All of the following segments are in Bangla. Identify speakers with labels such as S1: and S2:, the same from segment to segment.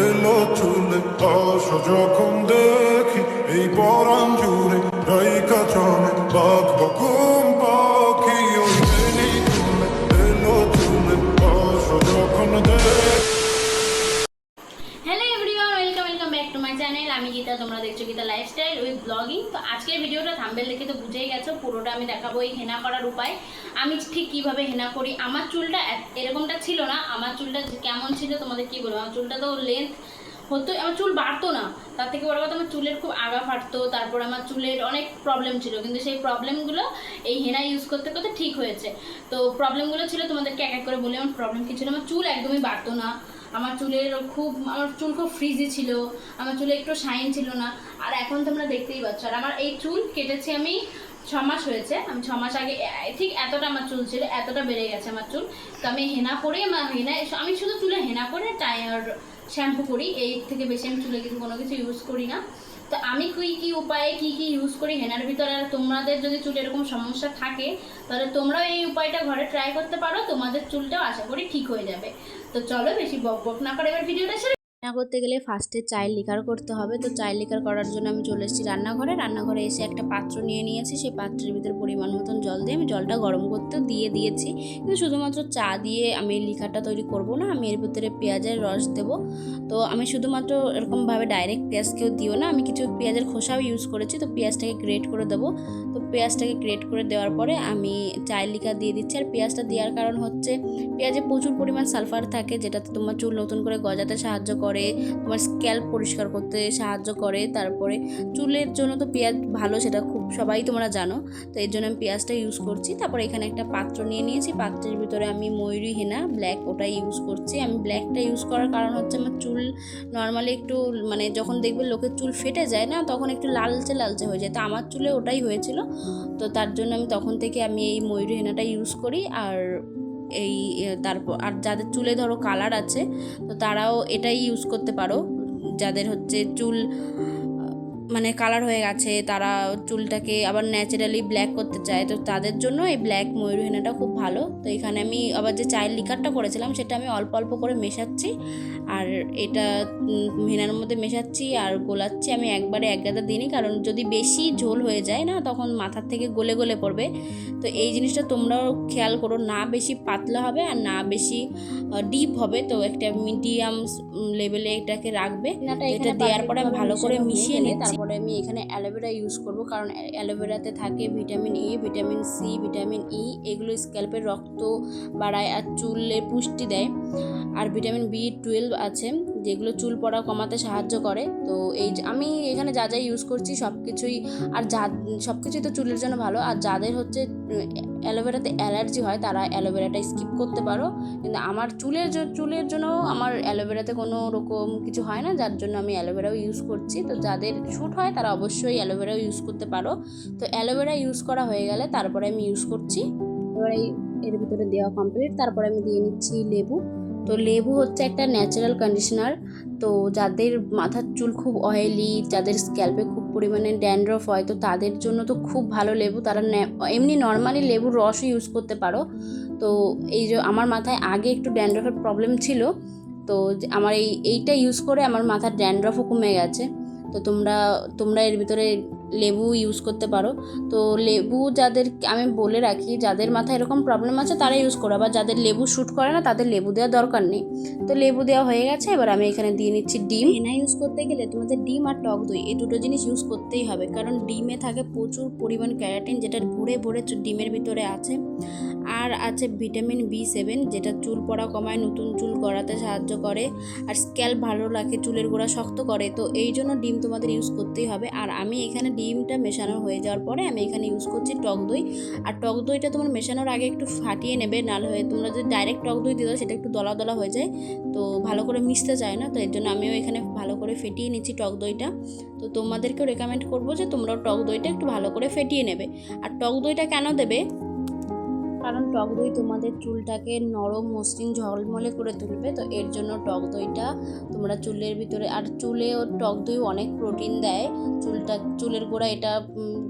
S1: এলো চুলে আসো যখন দেখি এই পরাণ জুড়ে রাইকা চলে বাঘ বকুম
S2: টু মাই চ্যানেল আমি গীতা, তোমরা দেখছ গীতা লাইফস্টাইল উইথ ব্লগিং তো আজকের ভিডিওটা থাম্বেল দেখে তো বুঝেই গেছো, পুরোটা আমি দেখাবো এই হেনা করার উপায়। আমি ঠিক কীভাবে হেনা করি? আমার চুলটা এরকমটা ছিল না। আমার চুলটা কেমন ছিল তোমাদের কি বলব? আমার চুলটা তো লেন্থ হতো, আমার চুল বাড়তো না। তার থেকে বড় কথা, আমার চুলের খুব আগা ফাটতো, তারপর আমার চুলের অনেক প্রবলেম ছিল। কিন্তু সেই প্রবলেমগুলো এই হেনা ইউজ করতে করতে ঠিক হয়েছে। তো প্রবলেমগুলো ছিল তোমাদেরকে এক এক করে বলি। আমার প্রবলেম কি ছিল? আমার চুল একদমই বাড়তো না। আমার চুলের খুব, আমার চুল খুব ফ্রিজি ছিল, আমার চুলে একটু শাইন ছিল না। আর এখন তোমরা দেখতেই পাচ্ছ। আর আমার এই চুল কেটেছি আমি ছ মাস হয়েছে। আমি ছ মাস আগে ঠিক এতটা আমার চুল ছিল, এতটা বেড়ে গেছে আমার চুল। তো আমি হেনা করে আমার হেনা আমি শুধু চুলে হেনা করে টায়ার শ্যাম্পু করি। এই থেকে বেশি আমি চুলে কিন্তু কোনো কিছু ইউজ করি না। তো আমি কি কি উপায়ে কি কি ইউজ করি হেনার ভিতরে? আর তোমাদের যদি চুল এরকম সমস্যা থাকে, তাহলে তোমরাও এই উপায়টা ঘরে ট্রাই করতে পারো। তোমাদের চুলটাও আশা করি ঠিক হয়ে যাবে। তো চলো বেশি বক বক না করে এবার ভিডিওটা রান্না করতে গেলে ফার্স্টে চায়ের লিকার করতে হবে। তো চায়ের লিকার করার জন্য আমি চলে এসেছি রান্নাঘরে। রান্নাঘরে এসে একটা পাত্র নিয়ে নিয়েছি। সেই পাত্রের ভিতরে পরিমাণ মতন জল দিয়ে আমি জলটা গরম করতে দিয়ে দিয়েছি। কিন্তু শুধুমাত্র চা দিয়ে আমি লিকারটা তৈরি করব না, আমি এর ভিতরে পেঁয়াজের রস দেব। তো আমি শুধুমাত্র এরকমভাবে ডাইরেক্ট পেঁয়াজ কেউ দিও না, আমি কিছু পেঁয়াজের খোসাও ইউজ করেছি। তো পেঁয়াজটাকে গ্রেট করে দেবো। তো পেঁয়াজটাকে গ্রেট করে দেওয়ার পরে আমি চায়ের লিকার দিয়ে দিচ্ছি। আর পেঁয়াজটা দেওয়ার কারণ হচ্ছে, পেঁয়াজে প্রচুর পরিমাণ সালফার থাকে, যেটাতে তোমার চুল নতুন করে গজাতে সাহায্য করে। তোমার স্ক্যাল্প পরিষ্কার করতে সাহায্য করে, তারপরে চুলের জন্য তো পেঁয়াজ ভালো সেটা খুব সবাই তোমরা জানো, তো এর জন্য আমি পেঁয়াজটা ইউজ করছি। তারপরে এখানে একটা পাত্র নিয়ে নিয়েছি, পাত্রের ভিতরে আমি ময়ূরী, হেনা ব্ল্যাক ওটা ইউজ করছি। আমি ব্ল্যাকটা ইউজ করার কারণ হচ্ছে আমার চুল নর্মালি একটু মানে যখন দেখবে লোকের চুল ফেটে যায় না, তখন একটু লালচে লালচে হয়ে যায়। তো আমার চুলে ওটাই হয়েছিল, তো তার জন্য আমি তখন থেকে আমি এই ময়ূরী, হেনাটা ইউজ করি। আর এই তারপর, আর যাদের চুলে ধরো কালার আছে, তো তারাও এটাই ইউজ করতে পারো। যাদের হচ্ছে চুল মানে কালার হয়ে গেছে তারা চুলটাকে আবার ন্যাচারালি ব্ল্যাক করতে চায় তো তাদের জন্য এই ব্ল্যাক ময়ূর হেনাটা খুব ভালো। তো এখানে আমি আবার যে চায়ের লিকারটা করেছিলাম সেটা আমি অল্প অল্প করে মেশাচ্ছি। আর এটা হেনার মধ্যে মেশাচ্ছি আর গোলাচ্ছি আমি একবারে এক গাদা দিনই কারণ যদি বেশি ঝোল হয়ে যায় না তখন মাথার থেকে গলে গলে পড়বে। তো এই জিনিসটা তোমরাও খেয়াল করো না বেশি পাতলা হবে আর না বেশি ডিপ হবে। তো একটা মিডিয়াম লেভেলে এটাকে রাখবে। এটা দেওয়ার পরে আমি ভালো করে মিশিয়ে নিই তারপরে আমি এখানে অ্যালোভেরা ইউজ করব। কারণ অ্যালোভেরাতে থাকে vitamin A vitamin C vitamin E এগুলো স্ক্যাল্পের রক্ত বাড়ায় আর চুলের পুষ্টি দেয়। আর ভিটামিন বি টুয়েলভ আছে। যেগুলো চুল পড়া কমাতে সাহায্য করে। তো এই আমি এখানে যা যা ইউজ করছি সব কিছুই আর যা সব কিছুই তো চুলের জন্য ভালো। আর যাদের হচ্ছে অ্যালোভেরাতে অ্যালার্জি হয়, তারা অ্যালোভেরাটা স্কিপ করতে পারো। কিন্তু আমার চুলের চুলের জন্য আমার অ্যালোভেরাতে কোনো রকম কিছু হয় না, যার জন্য আমি অ্যালোভেরাও ইউজ করছি। তো যাদের শ্যুট হয়, তারা অবশ্যই অ্যালোভেরাও ইউজ করতে পারো। তো অ্যালোভেরা ইউজ করা হয়ে গেলে তারপরে আমি ইউজ করছি। এবার এই- এর ভিতরে দেওয়া কমপ্লিট তারপরে আমি দিয়ে নিচ্ছি লেবু। তো লেবু হচ্ছে একটা ন্যাচারাল কন্ডিশনার তো যাদের মাথার চুল খুব অয়েলি যাদের স্ক্যাল্পে খুব পরিমাণে ড্যান্ড্রফ হয়, তো তাদের জন্য তো খুব ভালো লেবু। তারা এমনি নর্মালি লেবুর রসও ইউজ করতে পারো। তো এই যে আমার মাথায় আগে একটু ড্যান্ড্রফের প্রবলেম ছিল, তো আমার এই, এইটা ইউজ করে আমার মাথার ড্যান্ড্রফও কমে গেছে। তো তোমরা তোমরা এর ভিতরে লেবু ইউজ করতে পারো। তো লেবু যাদের, আমি বলে রাখি, যাদের মাথায় এরকম প্রবলেম আছে তারা ইউজ করো। আবার যাদের লেবু শ্যুট করে না, তাদের লেবু দেওয়ার দরকার নেই। তো লেবু দেওয়া হয়ে গেছে, এবার আমি এখানে দিয়ে নিচ্ছি ডিম। হেনা ইউজ করতে গেলে তোমাদের ডিম আর টক দই, এই দুটো জিনিস ইউজ করতেই হবে। কারণ ডিমে থাকে প্রচুর পরিমাণ ক্যারাটিন, যেটা ভরে ভরে ডিমের ভিতরে আছে। আর আছে ভিটামিন বি সেভেন যেটা চুল পড়া কমায়, নতুন চুল গড়াতে সাহায্য করে। আর স্ক্যাল্প ভালো রাখে, চুলের গোড়া শক্ত করে। তো এই জন্য ডিম তোমাদের ইউজ করতেই হবে। আর আমি এখানে ডিমটা মেশানো হয়ে যাওয়ার পরে আমি এখানে ইউজ করছি টক দই। আর টক দইটা তোমার মেশানোর আগে একটু ফাটিয়ে নেবে, নাহলে হয়ে তোমরা যদি ডাইরেক্ট টক দই দিয়ে সেটা একটু দলা দলা হয়ে যায়। তো ভালো করে মিশতে চায় না, তো এর জন্য আমিও এখানে ভালো করে ফেটিয়ে নিচ্ছি টক দইটা। তো তোমাদেরকেও রেকমেন্ড করব যে তোমরাও টক দইটা একটু ভালো করে ফেটিয়ে নেবে। আর টক দইটা কেন দেবে? কারণ টক দই তোমাদের চুলটাকে নরম, মসৃণ, ঝলমলে করে তুলবে, তো এর জন্য টক দইটা তোমরা চুলের ভিতরে, আর চুলেও টক দই অনেক প্রোটিন দেয়। চুলটা, চুলের গোড়া এটা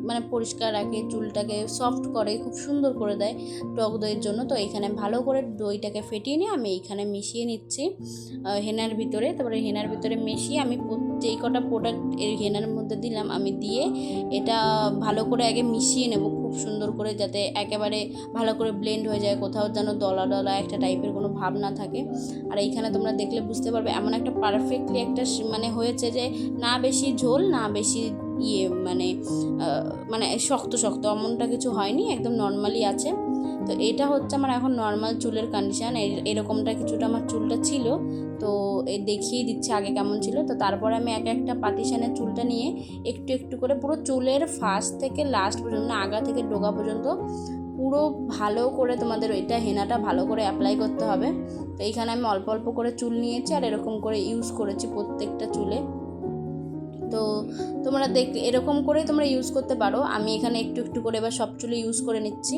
S2: মানে পরিষ্কার রাখে, চুলটাকে সফট করে, খুব সুন্দর করে দেয় টক দইয়ের জন্য। তো এখানে ভালো করে দইটাকে ফেটিয়ে নিয়ে আমি এইখানে মিশিয়ে নিচ্ছি হেনার ভিতরে। তারপরে হেনার ভিতরে মিশিয়ে আমি যেই কটা প্রোডাক্ট এই হেনার মধ্যে দিলাম, আমি দিয়ে এটা ভালো করে আগে মিশিয়ে নেব, খুব সুন্দর করে যাতে একেবারে ভালো করে ব্লেন্ড হয়ে যায়, কোথাও যেন দলা দলা একটা টাইপের কোনো ভাব না থাকে। আর এইখানে তোমরা দেখলে বুঝতে পারবে এমন একটা পারফেক্টলি একটা মানে হয়েছে যে না বেশি ঝোল, না বেশি ইয়ে মানে মানে শক্ত শক্ত এমনটা কিছু হয়নি, একদম নর্মালি আছে। তো এটা হচ্ছে আমার এখন নর্মাল চুলের কন্ডিশন এরকমটা কিছুটা আমার চুলটা ছিল। তো এ দেখিয়ে দিচ্ছে আগে কেমন ছিল। তো তারপরে আমি এক একটা পাতিশানের চুলটা নিয়ে একটু একটু করে পুরো চুলের ফার্স্ট থেকে লাস্ট পর্যন্ত আগা থেকে ডোগা পর্যন্ত পুরো ভালো করে তোমাদের ওইটা হেনাটা ভালো করে অ্যাপ্লাই করতে হবে। তো এইখানে আমি অল্প অল্প করে চুল নিয়েছি আর এরকম করে ইউজ করেছি প্রত্যেকটা চুলে। তো তোমরা দেখ এরকম করেই তোমরা ইউজ করতে পারো। আমি এখানে একটু একটু করে এবার সব চুলে ইউজ করে নিচ্ছি।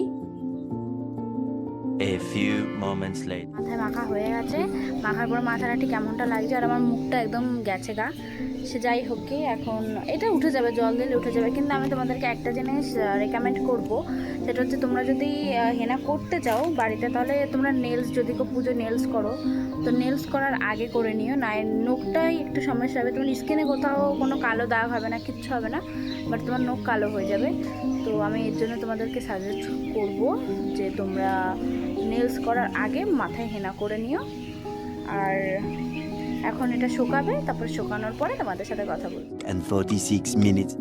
S3: A few moments later.
S2: মাথায় মাখা হয়ে গেছে। মাখার পর মাথাটা ঠিক কেমনটা লাগছে আর আমার মুখটা একদম গেছে গা। সে যাই হোক কি, এখন এটা উঠে যাবে, জল দিলে উঠে যাবে। কিন্তু আমি তোমাদেরকে একটা জিনিস রেকমেন্ড করব। সেটা হচ্ছে তোমরা যদি হেনা করতে চাও বাড়িতে, তাহলে তোমরা নেলস যদি কেউ পুজো নেলস করো, তো নেলস করার আগে করে নিও। না নখটাই একটু সমস্যা হবে। তোমার স্কিনে কোথাও কোনো কালো দাগ হবে না, কিচ্ছু হবে না বাট তোমার নখ কালো হয়ে যাবে। তো আমি এর জন্য তোমাদেরকে সাজেস্ট করব যে তোমরা নেলস করার আগে মাথায় হেনা করে নিও। আর এখন এটা শুকাবে তারপর শুকানোর পরে তোমাদের সাথে কথা বলব।
S3: And 46 minutes.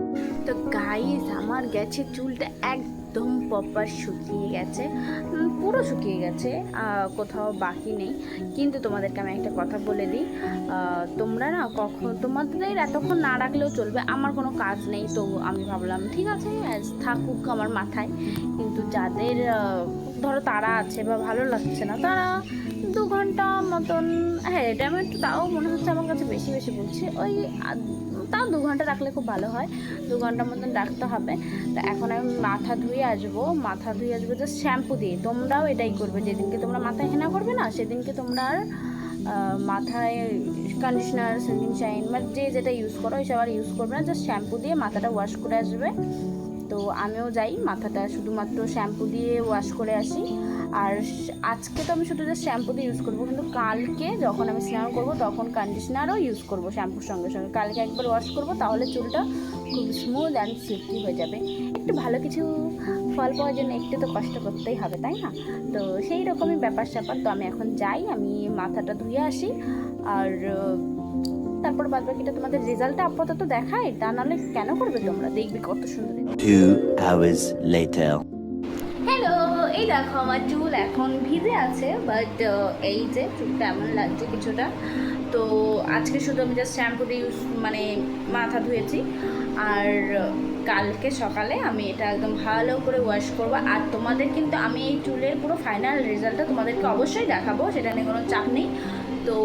S2: তো গাইস আমার গেছে চুলটা একদম প্রপার শুকিয়ে গেছে। পুরো শুকিয়ে গেছে কোথাও বাকি নেই। কিন্তু তোমাদেরকে আমি একটা কথা বলে দিই তোমরা না কখন তোমাদের এতক্ষণ না রাখলেও চলবে আমার কোনো কাজ নেই তো আমি ভাবলাম ঠিক আছে থাকুক আমার মাথায়। কিন্তু যাদের ধরো তারা আছে বা ভালো লাগছে না তারা দু ঘণ্টা মতন হ্যাঁ এটা আমি একটু তাও মনে হচ্ছে আমার কাছে বেশি বেশি বলছি। ওই তাও দু ঘণ্টা রাখলে খুব ভালো হয়, দু ঘণ্টা মতন রাখতে হবে। তো এখন আমি মাথা ধুয়ে আসব, মাথা ধুয়ে আসব জাস্ট শ্যাম্পু দিয়ে। তোমরাও এটাই করবে, যেদিনকে তোমরা মাথায় হেনা করবে না, সেদিনকে তোমরা আর মাথায় কন্ডিশনার সেন্ডিং শাইন মানে যে যেটা ইউজ করো ওইসব আর ইউজ করবে না জাস্ট শ্যাম্পু দিয়ে মাথাটা ওয়াশ করে আসবে। তো আমিও যাই, মাথাটা শুধুমাত্র শ্যাম্পু দিয়ে ওয়াশ করে আসি। আর আজকে তো আমি শুধু জাস্ট শ্যাম্পু দিয়ে ইউজ করব, কিন্তু কালকে যখন আমি স্নান করব, তখন কন্ডিশনারও ইউজ করব শ্যাম্পুর সঙ্গে সঙ্গে। কালকে একবার ওয়াশ করব, তাহলে চুলটা খুব স্মুথ অ্যান্ড সিল্কি হয়ে যাবে। একটু ভালো কিছু ফল পাওয়ার জন্য একটু তো কষ্ট করতেই হবে, তাই না? তো সেই রকমই ব্যাপার স্যাপার তো আমি এখন যাই, আমি মাথাটা ধুয়ে আসি। আর তারপর বাদ বাকিটা তোমাদের রেজাল্টটা আপাতত দেখাই তা নাহলে কেন করবে তোমরা? দেখবে কত সুন্দর। হ্যালো এই দেখো আমার চুল এখন ভিজে আছে বাট এই যে চুলটা এমন লাগছে কিছুটা। তো আজকে শুধু আমি জাস্ট শ্যাম্পু দিয়ে ইউজ মানে মাথা ধুয়েছি। আর কালকে সকালে আমি এটা একদম ভালো করে ওয়াশ করব। আর তোমাদের কিন্তু আমি এই চুলের পুরো ফাইনাল রেজাল্টটা তোমাদেরকে অবশ্যই দেখাবো সেটা নিয়ে কোনো চাপ নেই। তো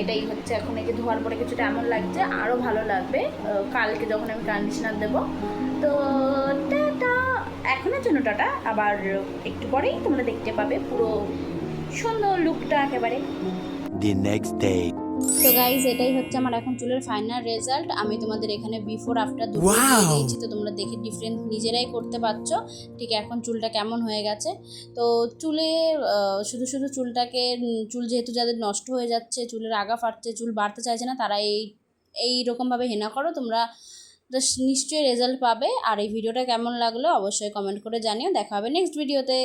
S2: এটাই হচ্ছে এখন এই যে ধোয়ার পরে কিছুটা এমন লাগছে আরও ভালো লাগবে। কালকে যখন আমি কন্ডিশনার দেবো। তো টাটা। এখনের জন্য টাটা। আবার একটু পরেই তোমরা দেখতে পাবে পুরো সুন্দর লুকটা একেবারে।
S3: The next day.
S2: তো গাইজ এটাই হচ্ছে আমার এখন চুলের ফাইনাল রেজাল্ট আমি তোমাদের এখানে বিফোর আফটার দুটো দিয়েছি তো তোমরা দেখে ডিফারেন্স নিজেরাই করতে পারছ। ঠিক এখন চুলটা কেমন হয়ে গেছে? তো চুলে শুধু শুধু চুলটাকে চুল যেহেতু যাদের নষ্ট হয়ে যাচ্ছে চুলের আগা ফাটছে চুল বাড়তে চাইছে না তারা এই এই রকমভাবে হেনা করো তোমরা নিশ্চয়ই রেজাল্ট পাবে। আর এই ভিডিওটা কেমন লাগল অবশ্যই কমেন্ট করে জানিও। দেখা হবে নেক্সট ভিডিওতে